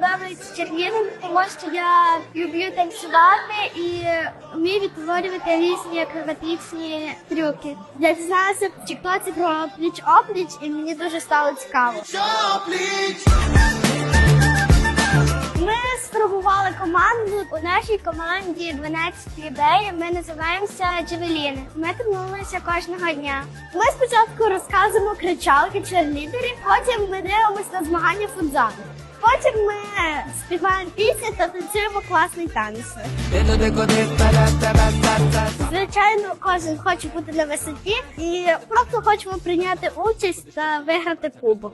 подобається чернігів, тому що я люблю танцювати і вмію відтворювати різні акробатичні трюки. Я дізналася в про пліч-опліч і мені дуже стало цікаво. Сформували команду. У нашій команді 12 людей. Ми називаємося Джевеліни. Ми тренуємося кожного дня. Ми спочатку розказуємо кричалки черлідерів, потім ми дивимося на змагання футзалу. Потім ми співаємо пісні та танцюємо класний танець. Звичайно, кожен хоче бути на висоті і просто хочемо прийняти участь та виграти кубок.